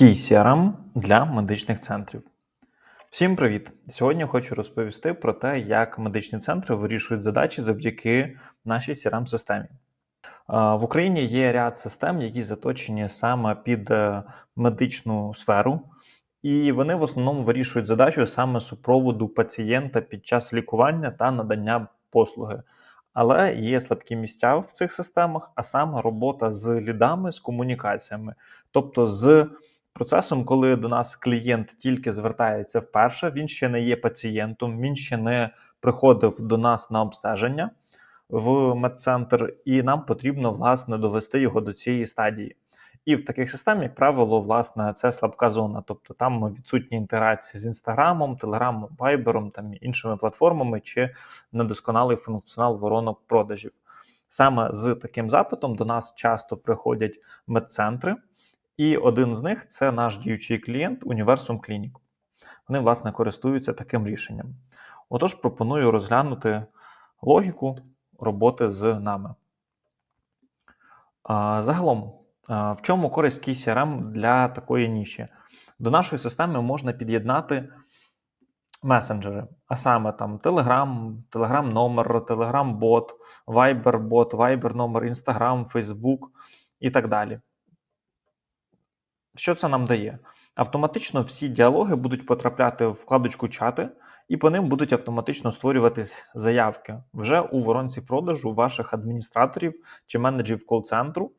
KeyCRM для медичних центрів. Всім привіт! Сьогодні хочу розповісти про те, як медичні центри вирішують задачі завдяки нашій crm системі В Україні є ряд систем, які заточені саме під е, медичну сферу, і вони в основному вирішують задачу саме супроводу пацієнта під час лікування та надання послуги. Але є слабкі місця в цих системах, а саме робота з лідами, з комунікаціями, тобто з процесом, коли до нас клієнт тільки звертається вперше, він ще не є пацієнтом, він ще не приходив до нас на обстеження в медцентр, і нам потрібно власне довести його до цієї стадії. І в таких системах, як правило, власне, це слабка зона, тобто там відсутні інтерації з інстаграмом, телеграмом, вайбером там іншими платформами чи недосконалий функціонал воронок продажів. Саме з таким запитом до нас часто приходять медцентри, і один з них це наш діючий клієнт Universum Clinic. Вони, власне, користуються таким рішенням. Отож, пропоную розглянути логіку роботи з нами. Загалом, в чому користь KeyCRM для такої ніші? До нашої системи можна під'єднати месенджери, а саме там Telegram, Telegram номер, Telegram бот, Viber бот, Viber номер, Instagram, Facebook і так далі. Що це нам дає? Автоматично всі діалоги будуть потрапляти в вкладочку чати, і по ним будуть автоматично створюватись заявки вже у воронці продажу ваших адміністраторів чи менеджерів кол-центру.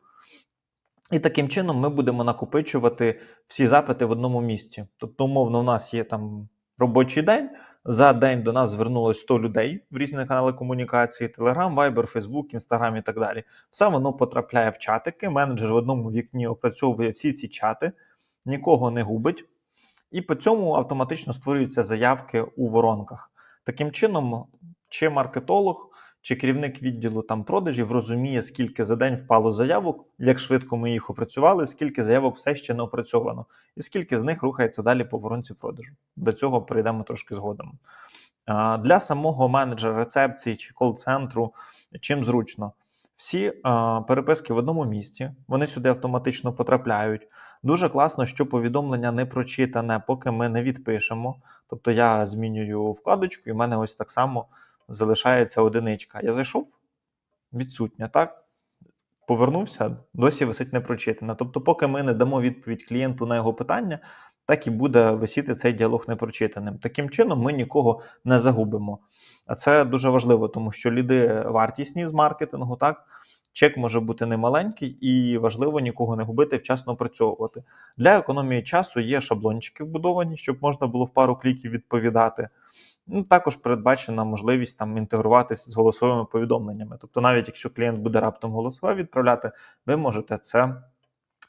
І таким чином ми будемо накопичувати всі запити в одному місці. Тобто, умовно, у нас є там робочий день. За день до нас звернулось 100 людей в різні канали комунікації: Telegram, Viber, Facebook, Instagram і так далі. Все воно потрапляє в чатики. Менеджер в одному вікні опрацьовує всі ці чати, нікого не губить, і по цьому автоматично створюються заявки у воронках. Таким чином, чи маркетолог, чи керівник відділу там продажів розуміє, скільки за день впало заявок, як швидко ми їх опрацювали, скільки заявок все ще не опрацьовано, і скільки з них рухається далі по воронці продажу. До цього прийдемо трошки згодом. Для самого менеджера рецепції чи кол-центру чим зручно. Всі переписки в одному місці, вони сюди автоматично потрапляють. Дуже класно, що повідомлення не прочитане, поки ми не відпишемо. Тобто я змінюю вкладочку, і в мене ось так само залишається одиничка. Я зайшов, відсутня, так? Повернувся, досі висить непрочитана. Тобто, поки ми не дамо відповідь клієнту на його питання, так і буде висіти цей діалог непрочитаним. Таким чином, ми нікого не загубимо. А це дуже важливо, тому що ліди вартісні з маркетингу, так. Чек може бути немаленький і важливо нікого не губити, вчасно опрацьовувати. Для економії часу є шаблончики вбудовані, щоб можна було в пару кліків відповідати. Ну, Також передбачена можливість там інтегруватися з голосовими повідомленнями. Тобто, навіть якщо клієнт буде раптом голосове відправляти, ви можете це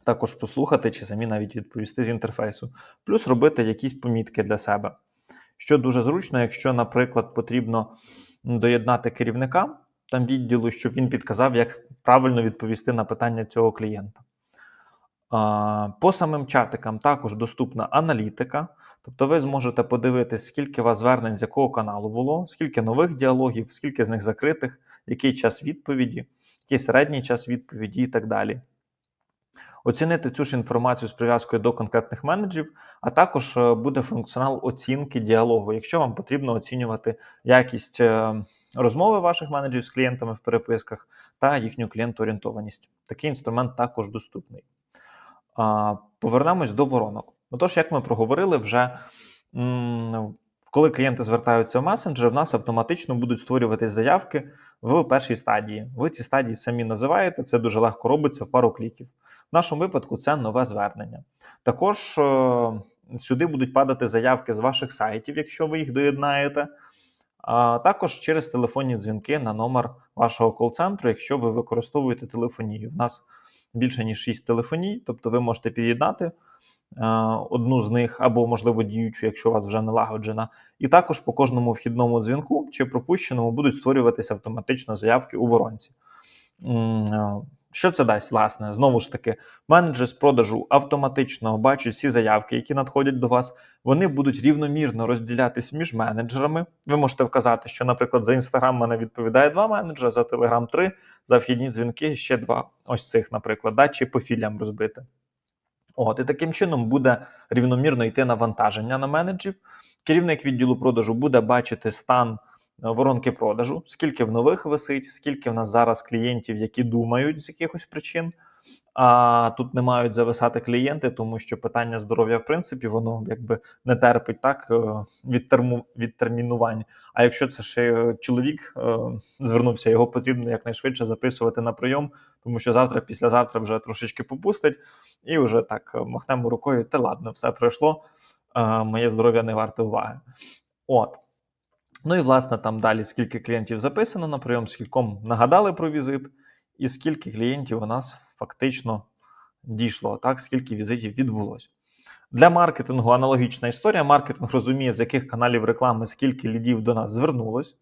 також послухати чи самі навіть відповісти з інтерфейсу, плюс робити якісь помітки для себе. Що дуже зручно, якщо, наприклад, потрібно доєднати керівника там відділу, щоб він підказав, як правильно відповісти на питання цього клієнта. По самим чатикам також доступна аналітика. Тобто ви зможете подивитися, скільки у вас звернень з якого каналу було, скільки нових діалогів, скільки з них закритих, який час відповіді, який середній час відповіді і так далі. Оцінити цю ж інформацію з прив'язкою до конкретних менеджерів, а також е, буде функціонал оцінки діалогу, якщо вам потрібно оцінювати якість е, розмови ваших менеджерів з клієнтами в переписках та їхню клієнтоорієнтованість. Такий інструмент також доступний. Повернемось до воронок. Отож, як ми проговорили, вже коли клієнти звертаються в месенджер, в нас автоматично будуть створюватись заявки в першій стадії. Ви ці стадії самі називаєте, це дуже легко робиться в пару кліків. В нашому випадку це нове звернення. Також е, сюди будуть падати заявки з ваших сайтів, якщо ви їх доєднаєте. А також через телефонні дзвінки на номер вашого кол-центру, якщо ви використовуєте телефонію. У нас більше ніж 6 телефоній, тобто ви можете під'єднати. Е, одну з них або, можливо, діючу, якщо у вас вже налагоджена. І також по кожному вхідному дзвінку чи пропущеному будуть створюватися автоматично заявки у воронці. Е, що це дасть, власне? Знову ж таки, менеджер з продажу автоматично бачать всі заявки, які надходять до вас. Вони будуть рівномірно розділятись між менеджерами. Ви можете вказати, що, наприклад, за Інстаграм мене відповідає два менеджери, за Телеграм три, за вхідні дзвінки ще два. Ось цих, наприклад, да, чи по філіям розбити. От, і таким чином буде рівномірно йти навантаження на менеджів. Керівник відділу продажу буде бачити стан е, воронки продажу, скільки в нових висить, скільки в нас зараз клієнтів, які думають з якихось причин. А тут не мають зависати клієнти, тому що питання здоров'я, в принципі, воно якби не терпить так е, відтерму, відтермінувань. А якщо це ще чоловік е, звернувся, його потрібно якнайшвидше записувати на прийом, тому що завтра, післязавтра вже трошечки попустить, і вже так е, махнемо рукою, та ладно, все пройшло. е, Моє здоров'я не варте уваги. От. Ну і власне там далі скільки клієнтів записано на прийом, скільком нагадали про візит, і скільки клієнтів у нас фактично дійшло, так, скільки візитів відбулось. Для маркетингу аналогічна історія. Маркетинг розуміє, з яких каналів реклами скільки лідів до нас звернулось.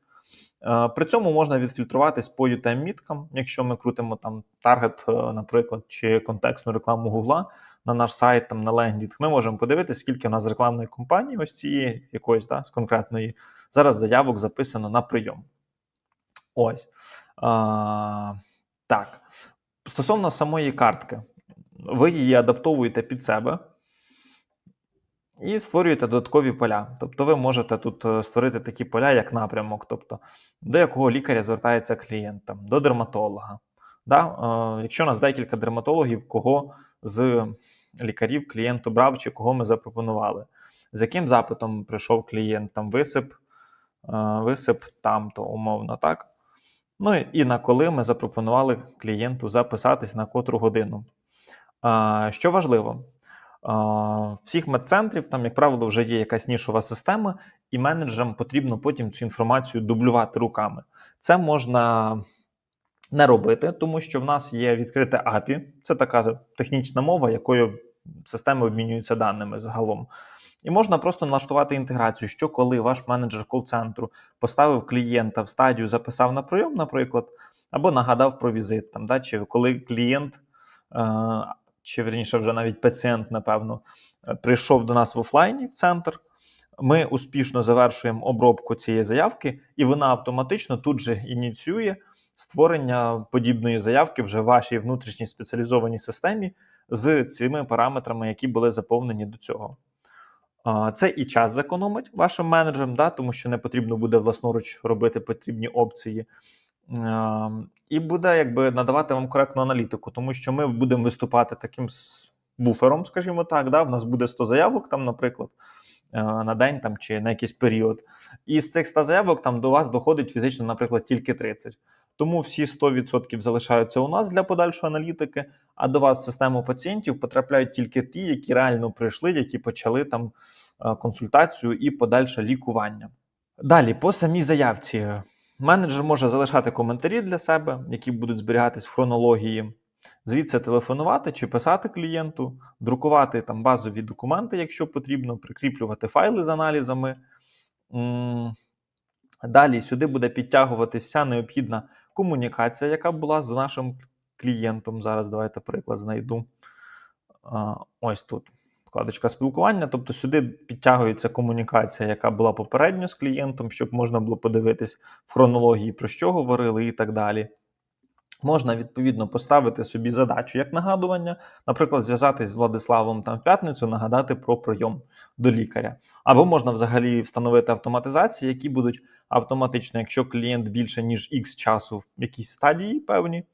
Е, При цьому можна відфільтруватись по UTM-міткам, якщо ми крутимо там таргет, е, наприклад, чи контекстну рекламу Гугла на наш сайт, там на лендінг, ми можемо подивитися, скільки у нас рекламної кампанії, ось цієї якоїсь да, з конкретної, зараз заявок записано на прийом. Ось. А, так. Стосовно самої картки, ви її адаптовуєте під себе і створюєте додаткові поля. Тобто ви можете тут е, створити такі поля, як напрямок, тобто до якого лікаря звертається клієнт, там, до дерматолога. Да? Е, якщо у нас декілька дерматологів, кого з лікарів клієнт обрав чи кого ми запропонували, з яким запитом прийшов клієнт, там висип, е, висип там-то, умовно, так? Ну і- на коли ми запропонували клієнту записатись на котру годину. Що важливо, всіх медцентрів там, як правило, вже є якась нішова система, і менеджерам потрібно потім цю інформацію дублювати руками. Це можна не робити, тому що в нас є відкрите API, це така технічна мова, якою системи обмінюються даними загалом. І можна просто налаштувати інтеграцію, що коли ваш менеджер кол-центру поставив клієнта в стадію, записав на прийом, наприклад, або нагадав про візит, там, да, чи коли клієнт, е, чи верніше вже навіть пацієнт, напевно, е, прийшов до нас в офлайні в центр. Ми успішно завершуємо обробку цієї заявки, і вона автоматично тут же ініціює створення подібної заявки вже в вашій внутрішній спеціалізованій системі з цими параметрами, які були заповнені до цього. Це і час зекономить вашим менеджерам, да, тому що не потрібно буде власноруч робити потрібні опції. І буде якби надавати вам коректну аналітику, тому що ми будемо виступати таким буфером, скажімо так. Да? В нас буде 100 заявок, там, наприклад, е, на день там, чи на якийсь період. І з цих 100 заявок там до вас доходить фізично, наприклад, тільки 30. Тому всі 100% залишаються у нас для подальшої аналітики, а до вас в систему пацієнтів потрапляють тільки ті, які реально прийшли, які почали там е, консультацію і подальше лікування. Далі, по самій заявці, менеджер може залишати коментарі для себе, які будуть зберігатись в хронології, звідси телефонувати чи писати клієнту, друкувати там базові документи, якщо потрібно, прикріплювати файли з аналізами. Далі сюди буде підтягувати вся необхідна комунікація, яка була з нашим клієнтом. Зараз давайте приклад знайду. Ось тут вкладочка спілкування. Тобто сюди підтягується комунікація, яка була попередньо з клієнтом, щоб можна було подивитись в хронології, про що говорили і так далі. Можна відповідно поставити собі задачу як нагадування, наприклад, зв'язатись з Владиславом там в п'ятницю, нагадати про прийом до лікаря. Або можна взагалі встановити автоматизації, які будуть автоматично, якщо клієнт більше ніж X часу в якійсь стадії певні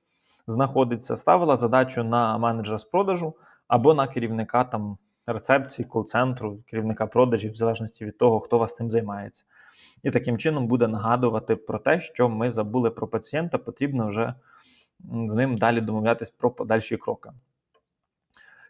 знаходиться, ставила задачу на менеджера з продажу або на керівника там рецепції, кол-центру, керівника продажів, в залежності від того, хто вас цим займається. І таким чином буде нагадувати про те, що ми забули про пацієнта, потрібно вже з ним далі домовлятись про подальші кроки.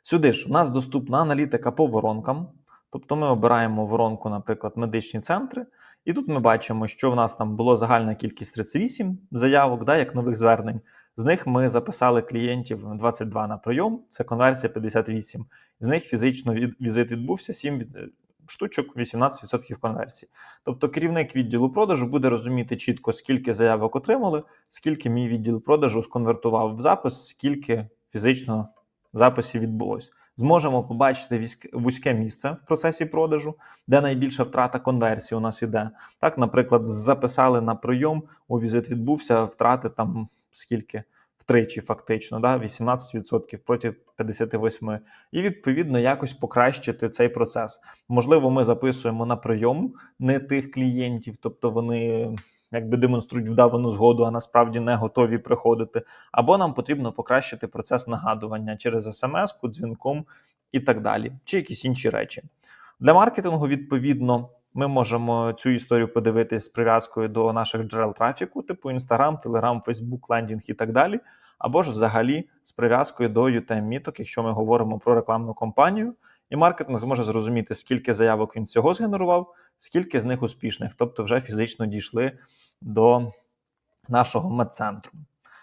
Сюди ж у нас доступна аналітика по воронкам. Тобто ми обираємо воронку, наприклад, медичні центри, і тут ми бачимо, що в нас там було загальна кількість 38 заявок, да, як нових звернень. З них ми записали клієнтів 22 на прийом, це конверсія 58. З них фізично візит відбувся 7 від, е, штучок, 18% конверсії. Тобто керівник відділу продажу буде розуміти чітко, скільки заявок отримали, скільки мій відділ продажу сконвертував в запис, скільки фізично записів відбулось. Зможемо побачити вузьке місце в процесі продажу, де найбільша втрата конверсії у нас іде. Так, наприклад, записали на прийом, у візит відбувся, втрати там скільки? Втричі, фактично, да, 18% проти 58%. І відповідно якось покращити цей процес. Можливо, ми записуємо на прийом не тих клієнтів, тобто вони якби демонструють вдавану згоду, а насправді не готові приходити. Або нам потрібно покращити процес нагадування через смс-ку, дзвінком і так далі, чи якісь інші речі. Для маркетингу, відповідно, ми можемо цю історію подивитись з прив'язкою до наших джерел трафіку, типу Instagram, Telegram, Facebook, лендінг і так далі. Або ж взагалі з прив'язкою до UTM-міток, якщо ми говоримо про рекламну кампанію, і маркетинг зможе зрозуміти, скільки заявок він всього згенерував, скільки з них успішних, тобто вже фізично дійшли до нашого медцентру.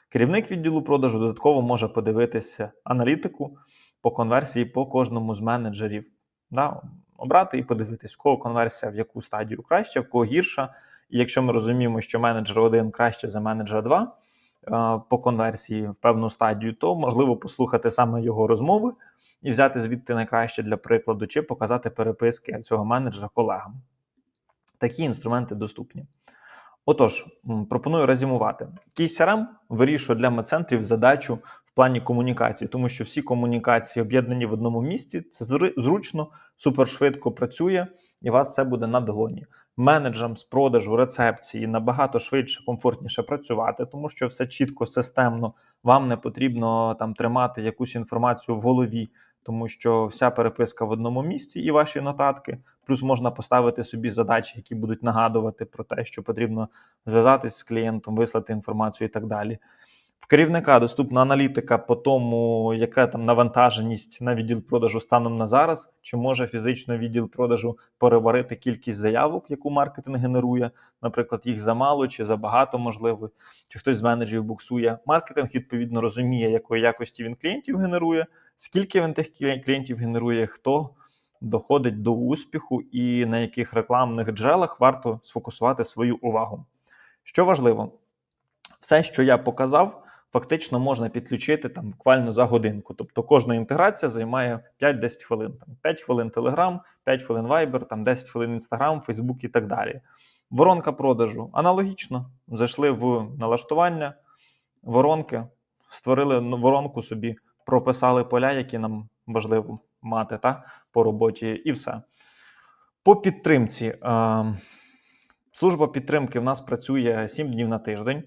Керівник відділу продажу додатково може подивитися аналітику по конверсії по кожному з менеджерів. Да? Обрати і подивитись, в кого конверсія в яку стадію краще, в кого гірша. І якщо ми розуміємо, що менеджер 1 краще за менеджера 2 е, по конверсії в певну стадію, то можливо послухати саме його розмови і взяти звідти найкраще для прикладу, чи показати переписки цього менеджера колегам. Такі інструменти доступні. Отож, пропоную резюмувати. CRM вирішує для медцентрів задачу в плані комунікації, тому що всі комунікації об'єднані в одному місці. Це зру- зручно, супершвидко працює, і вас це буде на долоні. Менеджерам з продажу рецепції набагато швидше, комфортніше працювати, тому що все чітко, системно. Вам не потрібно там тримати якусь інформацію в голові, тому що вся переписка в одному місці і ваші нотатки. Плюс можна поставити собі задачі, які будуть нагадувати про те, що потрібно зв'язатись з клієнтом, вислати інформацію і так далі. В керівника доступна аналітика по тому, яка там навантаженість на відділ продажу станом на зараз, чи може фізично відділ продажу переварити кількість заявок, яку маркетинг генерує, наприклад, їх замало чи забагато можливо, чи хтось з менеджерів буксує. Маркетинг відповідно розуміє, якої якості він клієнтів генерує, скільки він тих клієнтів генерує, хто доходить до успіху і на яких рекламних джерелах варто сфокусувати свою увагу. Що важливо, все, що я показав, фактично можна підключити там буквально за годинку. Тобто кожна інтеграція займає 5-10 хвилин. Там 5 хвилин Telegram, 5 хвилин Viber, там 10 хвилин Instagram, Facebook і так далі. Воронка продажу аналогічно. Зайшли в налаштування воронки, створили воронку собі, прописали поля, які нам важливо мати та, по роботі, і все. По підтримці. Е, служба підтримки в нас працює 7 днів на тиждень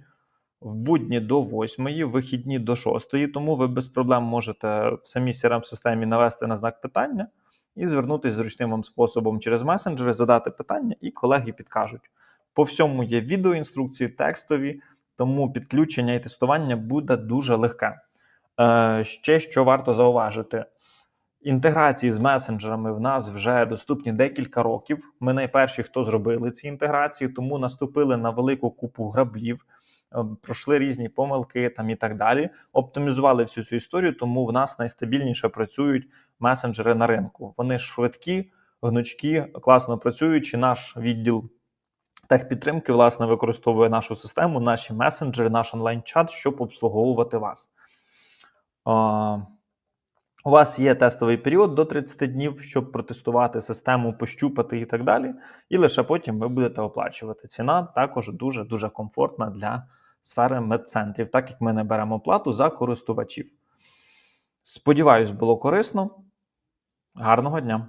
в будні до 8, вихідні до 6, тому ви без проблем можете в самій crm системі навести на знак питання і звернутися зручним вам способом через месенджери, задати питання, і колеги підкажуть. По всьому є відеоінструкції, текстові, тому підключення і тестування буде дуже легке. Е, ще що варто зауважити. Інтеграції з месенджерами в нас вже доступні декілька років. Ми найперші, хто зробили ці інтеграції, тому наступили на велику купу граблів, пройшли різні помилки там і так далі. Оптимізували всю цю історію, тому в нас найстабільніше працюють месенджери на ринку. Вони швидкі, гнучкі, класно працюючі. Наш відділ техпідтримки власне використовує нашу систему, наші месенджери, наш онлайн-чат, щоб обслуговувати вас. У вас є тестовий період до 30 днів, щоб протестувати систему, пощупати і так далі. І лише потім ви будете оплачувати. Ціна також дуже дуже комфортна для сфери медцентрів, так як ми не беремо плату за користувачів. Сподіваюсь, було корисно. Гарного дня!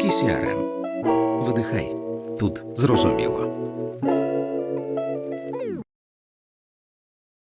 Кісіарем. Видихай. Тут зрозуміло.